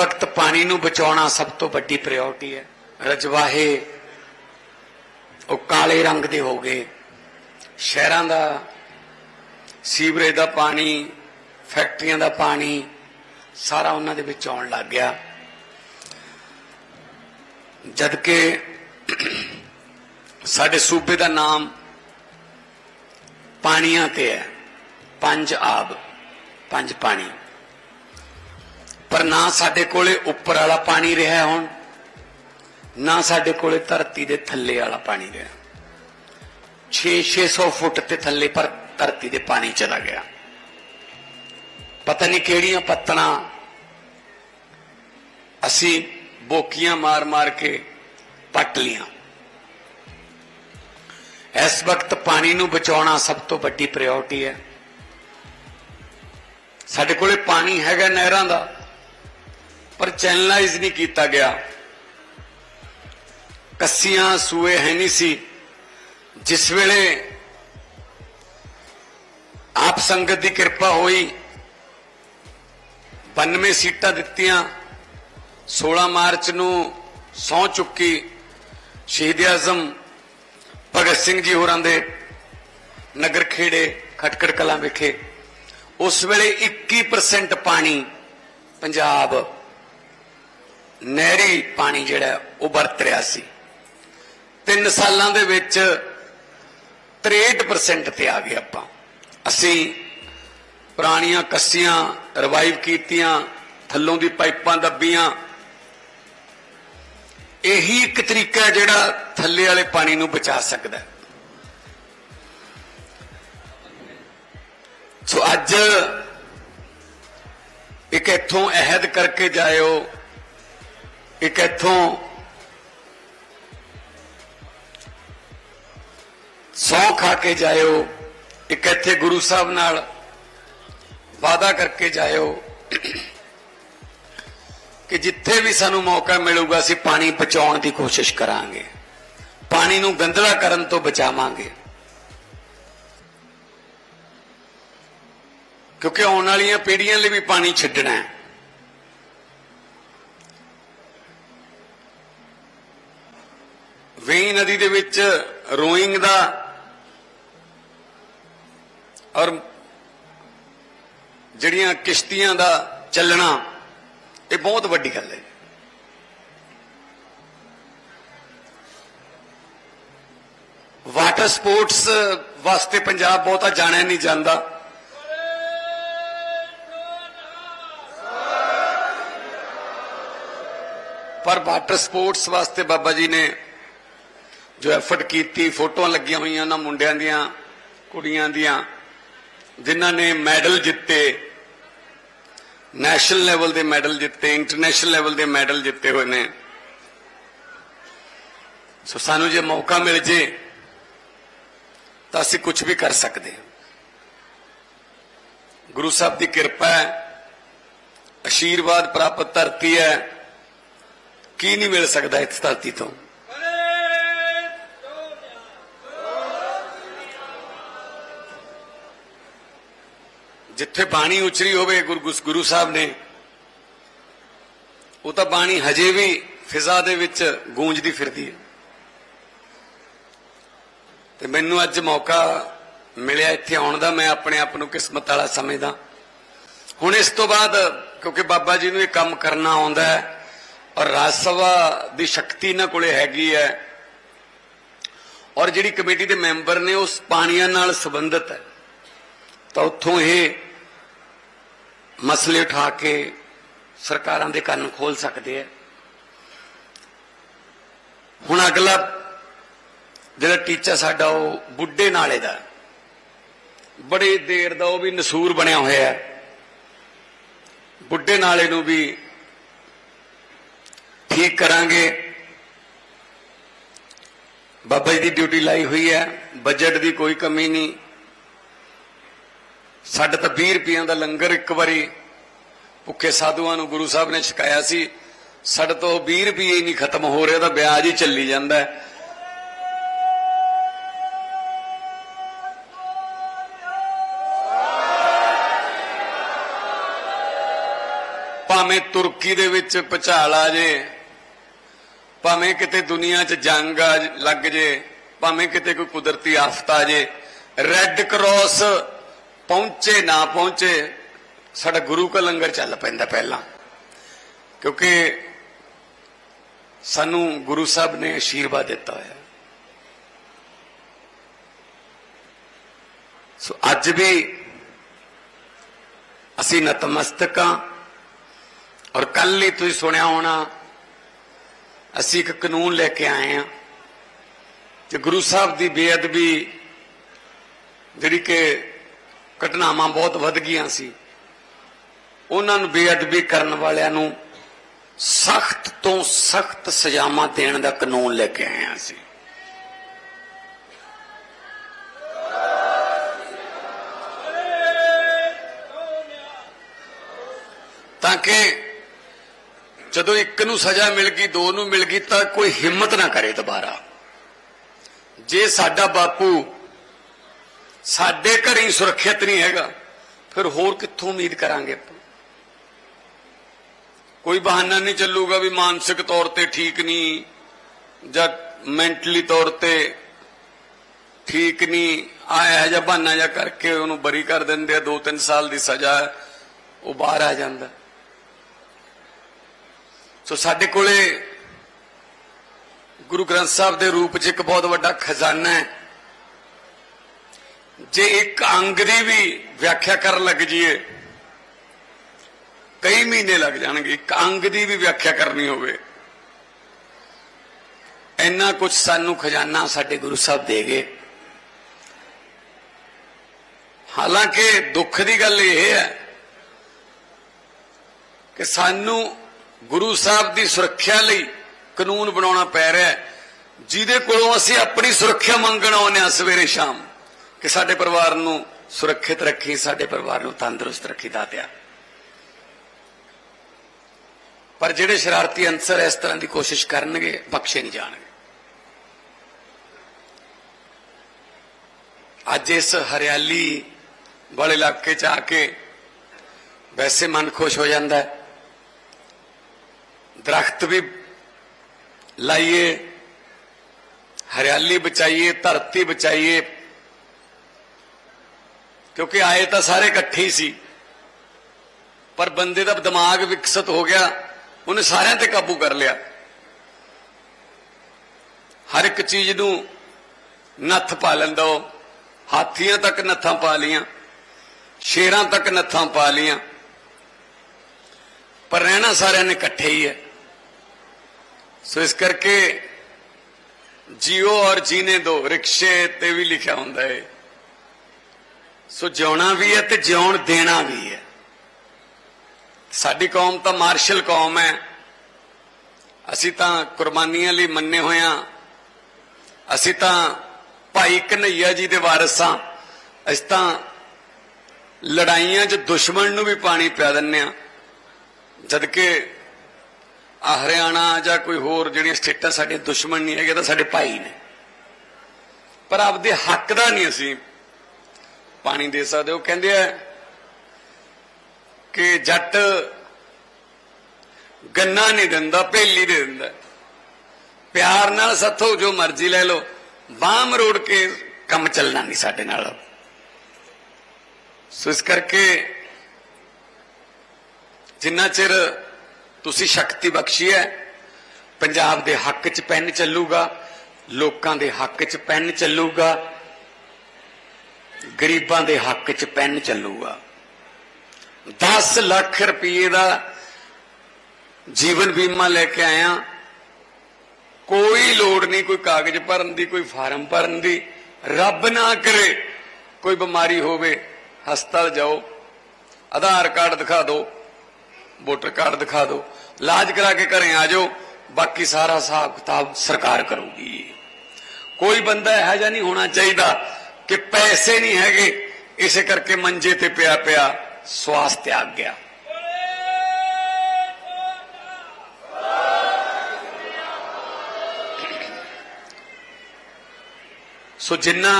ਵਕਤ ਪਾਣੀ ਨੂੰ ਬਚਾਉਣਾ ਸਭ ਤੋਂ ਵੱਡੀ ਪ੍ਰਾਇੋਰਟੀ ਹੈ। ਰਜਵਾਹੇ, ਉਹ ਕਾਲੇ ਰੰਗ ਦੇ ਹੋ ਗਏ। ਸ਼ਹਿਰਾਂ ਦਾ, ਸੀਵਰੇਜ ਦਾ ਪਾਣੀ, ਫੈਕਟਰੀਆਂ ਦਾ ਪਾਣੀ, ਸਾਰਾ ਉਹਨਾਂ ਦੇ ਵਿੱਚ ਆਉਣ ਲੱਗ ਗਿਆ। ਜਦ ਕਿ ਸਾਡੇ ਸੂਬੇ ਦਾ ਨਾਮ ਪਾਣੀਆਂ ਤੇ ਹੈ। ਪੰਜ ਆਬ, ਪੰਜ ਪਾਣੀ। ਪਰ ਨਾ ਸਾਡੇ ਕੋਲੇ ਉੱਪਰ ਵਾਲਾ ਪਾਣੀ ਰਿਹਾ ਹੁਣ, ਨਾ ਸਾਡੇ ਕੋਲੇ ਧਰਤੀ ਦੇ ਥੱਲੇ ਵਾਲਾ ਪਾਣੀ ਰਿਹਾ। 6-600 ਫੁੱਟ ਤੇ ਥੱਲੇ ਪਰ ਧਰਤੀ ਦੇ ਪਾਣੀ ਚਲਾ ਗਿਆ। ਪਤਾ ਨਹੀਂ ਕਿਹੜੀਆਂ ਪੱਤਣਾ ਅਸੀਂ ਬੋਕੀਆਂ ਮਾਰ-ਮਾਰ ਕੇ ਪੱਟ ਲੀਆਂ। ਇਸ ਵਕਤ ਪਾਣੀ ਨੂੰ ਬਚਾਉਣਾ ਸਭ ਤੋਂ ਵੱਡੀ ਪ੍ਰਾਇੋਰਟੀ ਹੈ। ਸਾਡੇ ਕੋਲੇ ਪਾਣੀ ਹੈਗਾ ਨਹਿਰਾਂ ਦਾ। ਪਰ ਚੈਨਲਾਈਜ਼ ਨਹੀਂ ਕੀਤਾ ਗਿਆ। ਕੱਸੀਆਂ, ਸੂਏ ਹੈ ਨਹੀਂ ਸੀ। ਜਿਸ ਵੇਲੇ ਆਪ ਸੰਗਤ ਦੀ ਕਿਰਪਾ ਹੋਈ 92 ਸੀਟਾਂ ਦਿੱਤੀਆਂ 16 ਮਾਰਚ ਨੂੰ ਸੌ ਚੁੱਕੀ ਸ਼ਹੀਦ ਆਜ਼ਮ, ਭਗਤ ਸਿੰਘ ਜੀ ਹੋਰਾਂ ਦੇ ਨਗਰ ਖੇੜੇ, ਖਟਕੜ ਕਲਾਂ ਵਿਖੇ। ਉਸ ਵੇਲੇ 21% ਪਾਣੀ ਪੰਜਾਬ ਨਹਿਰੀ ਪਾਣੀ ਜਿਹੜਾ ਉਹ ਵਰਤ ਰਿਹਾ ਸੀ। ਤਿੰਨ ਸਾਲਾਂ ਦੇ ਵਿੱਚ 63% ਤੇ ਆ ਗਏ ਆਪਾਂ। ਅਸੀਂ ਪੁਰਾਣੀਆਂ ਕੱਸੀਆਂ ਰਿਵਾਈਵ ਕੀਤੀਆਂ, ਥੱਲੋਂ ਦੀ ਪਾਈਪਾਂ ਦੱਬੀਆਂ। ਇਹੀ ਇੱਕ ਤਰੀਕਾ ਜਿਹੜਾ ਥੱਲੇ ਵਾਲੇ ਪਾਣੀ ਨੂੰ ਬਚਾ ਸਕਦਾ ਸੋ ਅੱਜ ਇੱਕ ਇੱਥੋਂ ਅਹਿਦ ਕਰਕੇ ਜਾਇਓ। ਇੱਕ ਇੱਥੋਂ ਸੌ ਖਾ ਕੇ ਜਾਇਓ ਇੱਕ ਇੱਥੇ ਗੁਰੂ ਸਾਹਿਬ ਨਾਲ ਵਾਦਾ ਕਰਕੇ ਜਾਇਓ, ਕਿ ਜਿੱਥੇ ਵੀ ਸਾਨੂੰ ਮੌਕਾ ਮਿਲੂਗਾ, ਅਸੀਂ ਪਾਣੀ ਬਚਾਉਣ ਦੀ ਕੋਸ਼ਿਸ਼ ਕਰਾਂਗੇ। ਪਾਣੀ ਨੂੰ ਗੰਦਲਾ ਕਰਨ ਤੋਂ ਬਚਾਵਾਂਗੇ। ਕਿਉਂਕਿ ਆਉਣ ਵਾਲੀਆਂ ਪੀੜ੍ਹੀਆਂ ਲਈ ਵੀ ਪਾਣੀ ਛੱਡਣਾ ਹੈ। ਵੇਈ ਨਦੀ ਦੇ ਵਿੱਚ ਰੋਇੰਗ ਦਾ ਔਰ ਜਿਹੜੀਆਂ ਕਿਸ਼ਤੀਆਂ ਦਾ ਚੱਲਣਾ, ਇਹ ਬਹੁਤ ਵੱਡੀ ਗੱਲ ਹੈ। ਵਾਟਰ ਸਪੋਰਟਸ ਵਾਸਤੇ ਪੰਜਾਬ ਬਹੁਤਾ ਜਾਣਿਆ ਨਹੀਂ ਜਾਂਦਾ। ਪਰ ਵਾਟਰ ਸਪੋਰਟਸ ਵਾਸਤੇ ਬਾਬਾ ਜੀ ਨੇ ਜੋ ਐਫਰਟ ਕੀਤੀ, ਫੋਟੋਆਂ ਲੱਗੀਆਂ ਹੋਈਆਂ ਉਹਨਾਂ ਮੁੰਡਿਆਂ ਦੀਆਂ, ਕੁੜੀਆਂ ਦੀਆਂ, ਜਿਨ੍ਹਾਂ ਨੇ ਮੈਡਲ ਜਿੱਤੇ, ਨੈਸ਼ਨਲ ਲੈਵਲ ਦੇ ਮੈਡਲ ਜਿੱਤੇ, ਇੰਟਰਨੈਸ਼ਨਲ ਲੈਵਲ ਦੇ ਮੈਡਲ ਜਿੱਤੇ ਹੋਏ ਨੇ। ਸੋ ਸਾਨੂੰ ਜੇ ਮੌਕਾ ਮਿਲ ਜੇ, ਤਾਂ ਅਸੀਂ ਕੁਝ ਵੀ ਕਰ ਸਕਦੇ ਹਾਂ। ਗੁਰੂ ਸਾਹਿਬ ਦੀ ਕਿਰਪਾ ਹੈ, ਅਸ਼ੀਰਵਾਦ ਪ੍ਰਾਪਤ ਧਰਤੀ ਹੈ, ਕੀ ਨਹੀਂ ਮਿਲ ਸਕਦਾ ਇਸ ਧਰਤੀ ਤੋਂ? ਜਿੱਥੇ ਬਾਣੀ ਉਚਰੀ ਹੋਵੇ, ਗੁਰੂ ਗੁਰੂ ਸਾਹਿਬ ਨੇ, ਉਹ ਤਾਂ ਬਾਣੀ ਹਜੇ ਵੀ ਫਿਜ਼ਾ ਦੇ ਵਿੱਚ ਗੂੰਜਦੀ ਫਿਰਦੀ ਹੈ। ਤੇ ਮੈਨੂੰ ਅੱਜ ਮੌਕਾ ਮਿਲਿਆ ਇੱਥੇ ਆਉਣ ਦਾ, ਮੈਂ ਆਪਣੇ ਆਪ ਨੂੰ ਕਿਸਮਤ ਵਾਲਾ ਸਮਝਦਾ। ਹੁਣ ਇਸ ਤੋਂ ਬਾਅਦ, ਕਿਉਂਕਿ ਬਾਬਾ ਜੀ ਨੂੰ ਇਹ ਕੰਮ ਕਰਨਾ ਆਉਂਦਾ ਹੈ, ਔਰ ਰਾਜ ਸਭਾ ਦੀ ਸ਼ਕਤੀ ਇਹਨਾਂ ਕੋਲੇ ਹੈਗੀ ਹੈ, ਔਰ ਜਿਹੜੀ ਕਮੇਟੀ ਦੇ ਮੈਂਬਰ ਨੇ ਉਸ ਪਾਣੀਆਂ ਨਾਲ ਸੰਬੰਧਿਤ ਹੈ। ਤਾਂ ਉੱਥੋਂ ਇਹ ਮਸਲੇ ਉਠਾ ਕੇ ਸਰਕਾਰਾਂ ਦੇ ਕੰਨ ਖੋਲ ਸਕਦੇ ਆ। ਹੁਣ ਅਗਲਾ ਜਿਹੜਾ ਟੀਚਾ ਸਾਡਾ, ਉਹ ਬੁੱਢੇ ਨਾਲੇ ਦਾ। ਬੜੇ ਦੇਰ ਦਾ ਉਹ ਵੀ ਨਸੂਰ ਬਣਿਆ ਹੋਇਆ ਹੈ। ਬੁੱਢੇ ਨਾਲੇ ਨੂੰ ਵੀ ਠੀਕ ਕਰਾਂਗੇ। ਬਾਬਾ ਜੀ ਦੀ ਡਿਊਟੀ ਲਾਈ ਹੋਈ ਹੈ, ਬਜਟ ਦੀ ਕੋਈ ਕਮੀ ਨਹੀਂ। ਸਾਡੇ ਤਾਂ 20 ਰੁਪਈਆਂ ਦਾ ਲੰਗਰ ਇੱਕ ਵਾਰੀ ਭੁੱਖੇ ਸਾਧੂਆਂ ਨੂੰ ਗੁਰੂ ਸਾਹਿਬ ਨੇ ਛਕਾਇਆ ਸੀ। ਸਾਡੇ ਤੋਂ 20 ਰੁਪਏ ਹੀ ਨਹੀਂ ਖਤਮ ਹੋ ਰਿਹਾ ਤਾਂ ਵਿਆਜ ਹੀ ਚੱਲੀ ਜਾਂਦਾ ਭਾਵੇਂ ਤੁਰਕੀ ਦੇ ਵਿੱਚ ਭਚਾਲ ਆ ਜੇ, ਭਾਵੇਂ ਕਿਤੇ ਦੁਨੀਆ 'ਚ ਜੰਗ ਆ ਲੱਗ ਜੇ, ਭਾਵੇਂ ਕਿਤੇ ਕੋਈ ਕੁਦਰਤੀ ਆਫਤ ਆ ਜੇ ਰੈੱਡ ਕਰਾਸ ਪਹੁੰਚੇ, ਨਾ ਪਹੁੰਚੇ, ਸਾਡਾ ਗੁਰੂ ਕਾ ਲੰਗਰ ਚੱਲ ਪੈਂਦਾ ਪਹਿਲਾਂ। ਕਿਉਂਕਿ ਸਾਨੂੰ ਗੁਰੂ ਸਾਹਿਬ ਨੇ ਆਸ਼ੀਰਵਾਦ ਦਿੱਤਾ ਹੋਇਆ। ਸੋ ਅੱਜ ਵੀ ਅਸੀਂ ਨਤਮਸਤਕ ਹਾਂ ਔਰ ਕੱਲ ਹੀ ਤੁਸੀਂ ਸੁਣਿਆ ਹੋਣਾ, ਅਸੀਂ ਇੱਕ ਕਾਨੂੰਨ ਲੈ ਕੇ ਆਏ ਹਾਂ ਕਿ ਗੁਰੂ ਸਾਹਿਬ ਦੀ ਬੇਅਦਬੀ ਜਿਹੜੀ ਕਿ ਘਟਨਾਵਾਂ ਬਹੁਤ ਵੱਧ ਗਈਆਂ ਸੀ। ਉਹਨਾਂ ਨੂੰ ਬੇਅਦਬੀ ਕਰਨ ਵਾਲਿਆਂ ਨੂੰ ਸਖਤ ਤੋਂ ਸਖਤ ਸਜ਼ਾਵਾਂ ਦੇਣ ਦਾ ਕਾਨੂੰਨ ਲੈ ਕੇ ਆਏ ਹਾਂ ਅਸੀਂ ਤਾਂ ਕਿ ਜਦੋਂ ਇੱਕ ਨੂੰ ਸਜ਼ਾ ਮਿਲ ਗਈ, ਦੋ ਨੂੰ ਮਿਲ ਗਈ, ਤਾਂ ਕੋਈ ਹਿੰਮਤ ਨਾ ਕਰੇ ਦੁਬਾਰਾ। ਜੇ ਸਾਡਾ ਬਾਪੂ ਸਾਡੇ ਘਰੇ ਸੁਰੱਖਿਅਤ ਨਹੀਂ ਹੈਗਾ। ਫਿਰ ਹੋਰ ਕਿੱਥੋਂ ਉਮੀਦ ਕਰਾਂਗੇ ਆਪਾਂ? ਕੋਈ ਬਹਾਨਾ ਨਹੀਂ ਚੱਲੂਗਾ ਵੀ ਮਾਨਸਿਕ ਤੌਰ ਤੇ ਠੀਕ ਨਹੀਂ, ਜਾਂ ਮੈਂਟਲੀ ਤੌਰ ਤੇ ਠੀਕ ਨਹੀਂ ਆਇਆ ਜਾਂ ਬਹਾਨਾ ਜਾਂ ਕਰਕੇ ਉਹਨੂੰ ਬਰੀ ਕਰ ਦਿੰਦੇ ਆ 2-3 ਸਾਲ ਦੀ ਸਜ਼ਾ, ਉਹ ਬਾਹਰ ਆ ਜਾਂਦਾ। ਸੋ ਸਾਡੇ ਕੋਲੇ ਗੁਰੂ ਗ੍ਰੰਥ ਸਾਹਿਬ ਦੇ ਰੂਪ 'ਚ ਇੱਕ ਬਹੁਤ ਵੱਡਾ ਖਜ਼ਾਨਾ ਹੈ। ਜੇ ਇੱਕ ਅੰਗ ਦੀ ਵੀ ਵਿਆਖਿਆ ਕਰਨ ਲੱਗ ਜਾਈਏ ਕਈ ਮਹੀਨੇ ਲੱਗ ਜਾਣਗੇ, ਇੱਕ ਅੰਗ ਦੀ ਵੀ ਵਿਆਖਿਆ ਕਰਨੀ ਹੋਵੇ। ਇੰਨਾ ਕੁਝ ਸਾਨੂੰ ਖਜ਼ਾਨਾ ਸਾਡੇ ਗੁਰੂ ਸਾਹਿਬ ਦੇ ਗਏ। ਹਾਲਾਂਕਿ ਦੁੱਖ ਦੀ ਗੱਲ ਇਹ ਹੈ ਕਿ ਸਾਨੂੰ ਗੁਰੂ ਸਾਹਿਬ ਦੀ ਸੁਰੱਖਿਆ ਲਈ ਕਾਨੂੰਨ ਬਣਾਉਣਾ ਪੈ ਰਿਹਾ ਜਿਹਦੇ ਕੋਲੋਂ ਅਸੀਂ ਆਪਣੀ ਸੁਰੱਖਿਆ ਮੰਗਣ ਆਉਂਦੇ ਹਾਂ ਸਵੇਰੇ ਸ਼ਾਮ। ਕਿ ਸਾਡੇ ਪਰਿਵਾਰ ਨੂੰ ਸੁਰੱਖਿਅਤ ਰੱਖੀ, ਸਾਡੇ ਪਰਿਵਾਰ ਨੂੰ ਤੰਦਰੁਸਤ ਰੱਖੀ ਦਾਤਿਆ ਪਰ ਜਿਹੜੇ ਸ਼ਰਾਰਤੀ ਅੰਸਰ ਇਸ ਤਰ੍ਹਾਂ ਦੀ ਕੋਸ਼ਿਸ਼ ਕਰਨਗੇ, ਬਖਸ਼ੇ ਨਹੀਂ ਜਾਣਗੇ। ਅੱਜ ਇਸ ਹਰਿਆਲੀ ਵਾਲੇ ਇਲਾਕੇ 'ਚ ਆ ਕੇ ਵੈਸੇ ਮਨ ਖੁਸ਼ ਹੋ ਜਾਂਦਾ ਹੈ। ਦਰਖਤ ਵੀ ਲਾਈਏ, ਹਰਿਆਲੀ ਬਚਾਈਏ, ਧਰਤੀ ਬਚਾਈਏ ਕਿਉਂਕਿ ਆਏ ਤਾਂ ਸਾਰੇ ਇਕੱਠੇ ਹੀ ਸੀ। ਪਰ ਬੰਦੇ ਦਾ ਦਿਮਾਗ ਵਿਕਸਿਤ ਹੋ ਗਿਆ, ਉਹਨੇ ਸਾਰਿਆਂ ਤੇ ਕਾਬੂ ਕਰ ਲਿਆ। ਹਰ ਇੱਕ ਚੀਜ਼ ਨੂੰ ਨੱਥ ਪਾ ਲੈਂਦਾ ਉਹ। ਹਾਥੀਆਂ ਤੱਕ ਨੱਥਾਂ ਪਾ ਲੀਆਂ ਸ਼ੇਰਾਂ ਤੱਕ ਨੱਥਾਂ ਪਾ ਲੀਆਂ ਪਰ ਰਹਿਣਾ ਸਾਰਿਆਂ ਨੇ ਇਕੱਠੇ ਹੀ ਹੈ। ਸੋ ਇਸ ਕਰਕੇ ਜੀਓ ਔਰ ਜੀਨੇ ਦੋ, ਰਿਕਸ਼ੇ ਤੇ ਵੀ ਲਿਖਿਆ ਹੁੰਦਾ ਹੈ। ਸੋ ਜਿਉਣਾ ਵੀ ਹੈ ਤੇ ਜਿਉਣ ਦੇਣਾ ਵੀ ਹੈ। ਸਾਡੀ ਕੌਮ ਤਾਂ ਮਾਰਸ਼ਲ ਕੌਮ ਹੈ। ਅਸੀਂ ਤਾਂ ਕੁਰਬਾਨੀਆਂ ਲਈ ਮੰਨੇ ਹੋਏ ਹੋਇਆ ਅਸੀਂ ਤਾਂ ਭਾਈ ਕਨਈਆ ਜੀ ਦੇ ਵਾਰਿਸ ਹਾਂ। ਅਸੀਂ ਤਾਂ ਲੜਾਈਆਂ 'ਚ ਦੁਸ਼ਮਣ ਨੂੰ ਵੀ ਪਾਣੀ ਪਿਆ ਦਿੰਨੇ ਆ ਜਦ ਕਿ ਹਰਿਆਣਾ ਜਾਂ ਕੋਈ ਹੋਰ ਜਿਹੜੀਆਂ ਸਟੇਟਾਂ ਸਾਡੇ ਦੁਸ਼ਮਣ ਨਹੀਂ ਹੈਗੇ ਤਾਂ ਸਾਡੇ ਭਾਈ ਨੇ। ਪਰ ਆਪਦੇ ਹੱਕ ਦਾ ਨਹੀਂ ਅਸੀਂ ਪਾਣੀ ਦੇ ਸਕਦੇ ਹੋ। ਕਹਿੰਦੇ ਆ ਕਿ ਜੱਟ ਗੰਨਾ ਨਹੀਂ ਦਿੰਦਾ, ਭੇਲੀ ਦੇ ਦਿੰਦਾ। ਪਿਆਰ ਨਾਲ ਸੱਥੋ, ਜੋ ਮਰਜ਼ੀ ਲੈ ਲਓ। ਬਾਹ ਮਰੋੜ ਕੇ ਕੰਮ ਚੱਲਣਾ ਨਹੀਂ ਸਾਡੇ ਨਾਲ। ਸੋ ਇਸ ਕਰਕੇ ਜਿੰਨਾ ਚਿਰ ਤੁਸੀਂ ਸ਼ਕਤੀ ਬਖਸ਼ੀ ਹੈ, ਪੰਜਾਬ ਦੇ ਹੱਕ 'ਚ ਪੈਨ ਚੱਲੂਗਾ, ਲੋਕਾਂ ਦੇ ਹੱਕ 'ਚ ਪੈਨ ਚੱਲੂਗਾ ਗਰੀਬਾਂ ਦੇ ਹੱਕ 'ਚ ਪੈਨ ਚੱਲੂਗਾ। 10 ਲੱਖ ਰੁਪਏ ਦਾ ਜੀਵਨ ਬੀਮਾ ਲੈ ਕੇ ਆਇਆ। ਕੋਈ ਲੋੜ ਨਹੀਂ ਕੋਈ ਕਾਗਜ਼ ਭਰਨ ਦੀ, ਕੋਈ ਫਾਰਮ ਭਰਨ ਦੀ। ਰੱਬ ਨਾ ਕਰੇ ਕੋਈ ਬਿਮਾਰੀ ਹੋਵੇ, ਹਸਪਤਾਲ ਜਾਓ, ਆਧਾਰ ਕਾਰਡ ਦਿਖਾ ਦਿਓ ਵੋਟਰ ਕਾਰਡ ਦਿਖਾ ਦਿਓ ਇਲਾਜ ਕਰਾ ਕੇ ਘਰੇ ਆ ਜਾਓ, ਬਾਕੀ ਸਾਰਾ ਹਿਸਾਬ ਕਿਤਾਬ ਸਰਕਾਰ ਕਰੂਗੀ। ਕੋਈ ਬੰਦਾ ਇਹੋ ਜਿਹਾ ਨਹੀਂ ਹੋਣਾ ਚਾਹੀਦਾ ਕਿ ਪੈਸੇ ਨਹੀਂ ਹੈਗੇ ਇਸੇ ਕਰਕੇ ਮੰਜੇ ਤੇ ਪਿਆ ਪਿਆ ਸਵਾਸ ਤਿਆਗ ਗਿਆ ਸੋ ਜਿੰਨਾ